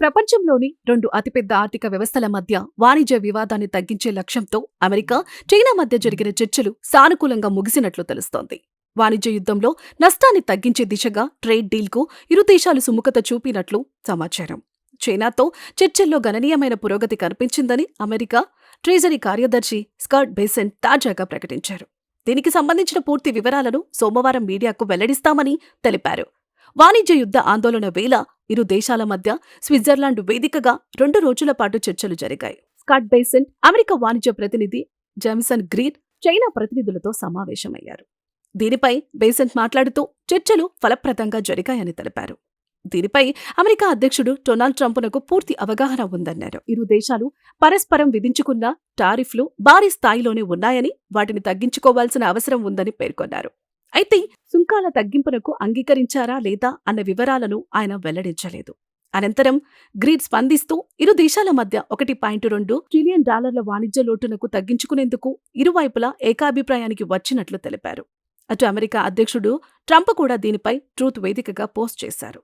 ప్రపంచంలోని రెండు అతిపెద్ద ఆర్థిక వ్యవస్థల మధ్య వాణిజ్య వివాదాన్ని తగ్గించే లక్ష్యంతో అమెరికా చైనా మధ్య జరిగిన చర్చలు సానుకూలంగా ముగిసినట్లు తెలుస్తోంది. వాణిజ్య యుద్ధంలో నష్టాన్ని తగ్గించే దిశగా ట్రేడ్ డీల్కు ఇరు దేశాలు సుముఖత చూపినట్లు సమాచారం. చైనాతో చర్చల్లో గణనీయమైన పురోగతి కనిపించిందని అమెరికా ట్రెజరీ కార్యదర్శి స్కర్ట్ బేసెన్ తాజాగా ప్రకటించారు. దీనికి సంబంధించిన పూర్తి వివరాలను సోమవారం మీడియాకు వెల్లడిస్తామని తెలిపారు. వాణిజ్య యుద్ధ ఆందోళన వేళ ఇరు దేశాల మధ్య స్విట్జర్లాండ్ వేదికగా రెండు రోజుల పాటు చర్చలు జరిగాయి. స్కాట్ బేసన్ అమెరికా వాణిజ్య ప్రతినిధి జెమిసన్ గ్రీన్ చైనా ప్రతినిధులతో సమావేశమయ్యారు. దీనిపై బేసెంట్ మాట్లాడుతూ చర్చలు ఫలప్రదంగా జరిగాయని తెలిపారు. దీనిపై అమెరికా అధ్యక్షుడు డొనాల్డ్ ట్రంప్నకు పూర్తి అవగాహన ఉందన్నారు. ఇరు దేశాలు పరస్పరం విధించుకున్న టారిఫ్లు భారీ స్థాయిలోనే ఉన్నాయని వాటిని తగ్గించుకోవాల్సిన అవసరం ఉందని పేర్కొన్నారు. అయితే సుంకాల తగ్గింపునకు అంగీకరించారా లేదా అన్న వివరాలను ఆయన వెల్లడించలేదు. అనంతరం గ్రీడ్ స్పందిస్తూ ఇరు దేశాల మధ్య ఒకటి పాయింట్ రెండు ట్రిలియన్ డాలర్ల వాణిజ్య లోటునకు తగ్గించుకునేందుకు ఇరువైపులా ఏకాభిప్రాయానికి వచ్చినట్లు తెలిపారు. అటు అమెరికా అధ్యక్షుడు ట్రంప్ కూడా దీనిపై ట్రూత్ వేదికగా పోస్ట్ చేశారు.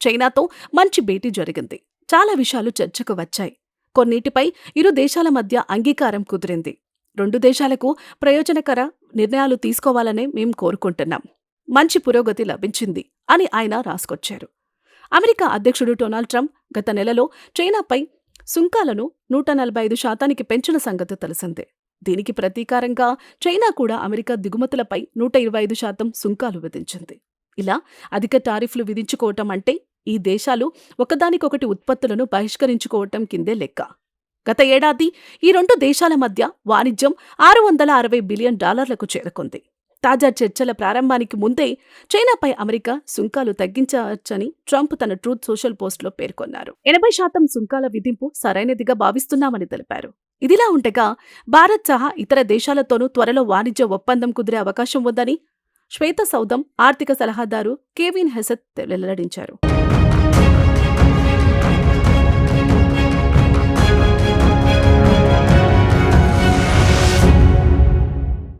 చైనాతో మంచి భేటీ జరిగింది. చాలా విషయాలు చర్చకు వచ్చాయి. కొన్నిటిపై ఇరు దేశాల మధ్య అంగీకారం కుదిరింది. రెండు దేశాలకు ప్రయోజనకర నిర్ణయాలు తీసుకోవాలనే మేం కోరుకుంటున్నాం. మంచి పురోగతి లభించింది అని ఆయన రాసుకొచ్చారు. అమెరికా అధ్యక్షుడు డొనాల్డ్ ట్రంప్ గత నెలలో చైనాపై సుంకాలను నూట నలభై ఐదు శాతానికి పెంచిన సంగతి తెలిసిందే. దీనికి ప్రతీకారంగా చైనా కూడా అమెరికా దిగుమతులపై నూట ఇరవై ఐదు శాతం సుంకాలు విధించింది. ఇలా అధిక టారిఫ్లు విధించుకోవటం అంటే ఈ దేశాలు ఒకదానికొకటి ఉత్పత్తులను బహిష్కరించుకోవటం కిందే లెక్క. గత ఏడాది ఈ రెండు దేశాల మధ్య వాణిజ్యం ఆరు వందల అరవై బిలియన్ డాలర్లకు చేరుకుంది. తాజా చర్చల ప్రారంభానికి ముందే చైనాపై అమెరికా సుంకాలు తగ్గించవచ్చని ట్రంప్ తన ట్రూత్ సోషల్ పోస్టులో పేర్కొన్నారు. ఎనభై శాతం సుంకాల విధింపు సరైనదిగా భావిస్తున్నామని తెలిపారు. ఇదిలా ఉండగా భారత్ సహా ఇతర దేశాలతోనూ త్వరలో వాణిజ్య ఒప్పందం కుదిరే అవకాశం ఉందని శ్వేత సౌదం ఆర్థిక సలహాదారు కేవిన్ హెసత్ వెల్లడించారు.